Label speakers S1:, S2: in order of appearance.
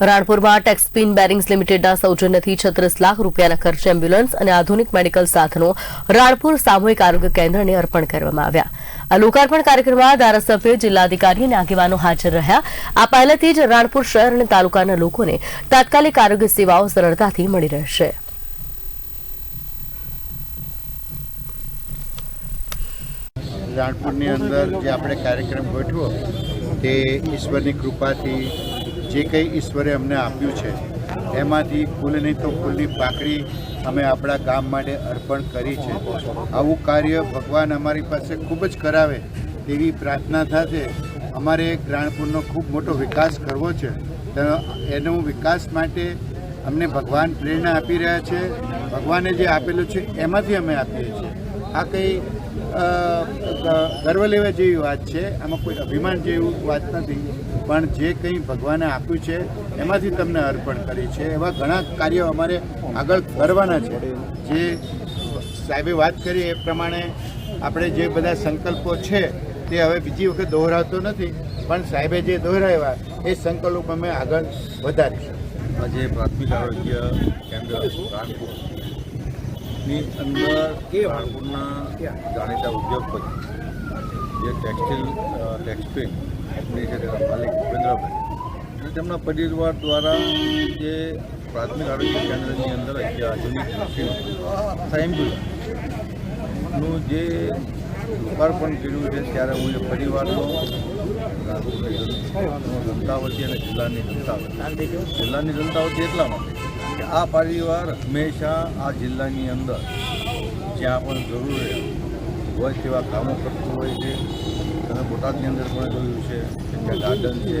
S1: રાણપુરમાં Texspin bearings લિમિટેડના સૌજન્યથી છત્રીસ લાખ રૂપિયાના ખર્ચે એમ્બ્યુલન્સ અને આધુનિક મેડિકલ સાધનો રાણપુર સામૂહિક આરોગ્ય કેન્દ્રને અર્પણ કરવામાં આવ્યા. આ લોકાર્પણ કાર્યક્રમમાં ધારાસભ્ય, જિલ્લાધિકારી અને આગેવાનો હાજર રહ્યા. આ પહેલેથી જ રાણપુર શહેર અને તાલુકાના લોકોને તાત્કાલિક આરોગ્ય સેવાઓ સરળતાથી મળી રહેશે.
S2: રાણપુરની અંદર જે આપણે કાર્યક્રમ ગોઠવો તે ઈશ્વરની કૃપાથી જે કંઈ ઈશ્વરે અમને આપ્યું છે, એમાંથી ફૂલ નહીં તો ફૂલની પાકડી અમે આપણા ગામ માટે અર્પણ કરી છે. આવું કાર્ય ભગવાન અમારી પાસે ખૂબ જ કરાવે તેવી પ્રાર્થના સાથે અમારે રાણપુરનો ખૂબ મોટો વિકાસ કરવો છે. એનો વિકાસ માટે અમને ભગવાન પ્રેરણા આપી રહ્યા છે. ભગવાને જે આપેલું છે, એમાંથી અમે આપીએ છીએ. આ કંઈ ગર્વ લેવા જેવી વાત છે. આમાં કોઈ અભિમાન જેવું વાત નથી. પણ જે કંઈ ભગવાને આપ્યું છે, એમાંથી તમને અર્પણ કરી છે એવા ઘણા કાર્યો અમારે આગળ કરવાના છે. જે સાહેબે વાત કરી એ પ્રમાણે આપણે જે બધા સંકલ્પો છે, તે હવે બીજી વખત દોહરાવતો નથી. પણ સાહેબે જે દોહરાવ્યા, એ સંકલ્પ અમે આગળ વધારીશું.
S3: આજે પ્રાથમિક આરોગ્ય કેન્દ્ર રાણપુરની અંદર રાણપુરના જાણીતા ઉદ્યોગપતિ? જે ટેક્સટાઇલ ટેક્સટાઇલ કંપની છે તેના માલિક ભૂપેન્દ્રભાઈ, અને તેમના પરિવાર દ્વારા જે પ્રાથમિક આરોગ્ય કેન્દ્રની અંદર જે આધુનિક મશીનો તથા એમ્બ્યુલન્સનું જે લોકાર્પણ કર્યું છે, ત્યારે હું એ પરિવારનો જનતા વતી અને જિલ્લાની જનતા વતી જિલ્લાની જનતા વતી એટલા માટે કે આ પરિવાર હંમેશા આ જિલ્લાની અંદર જ્યાં પણ જરૂર હોય તેવા કામો કરતું હોય છે. તમે બોટાદની અંદર પણ જોયું છે કે ગાર્ડન છે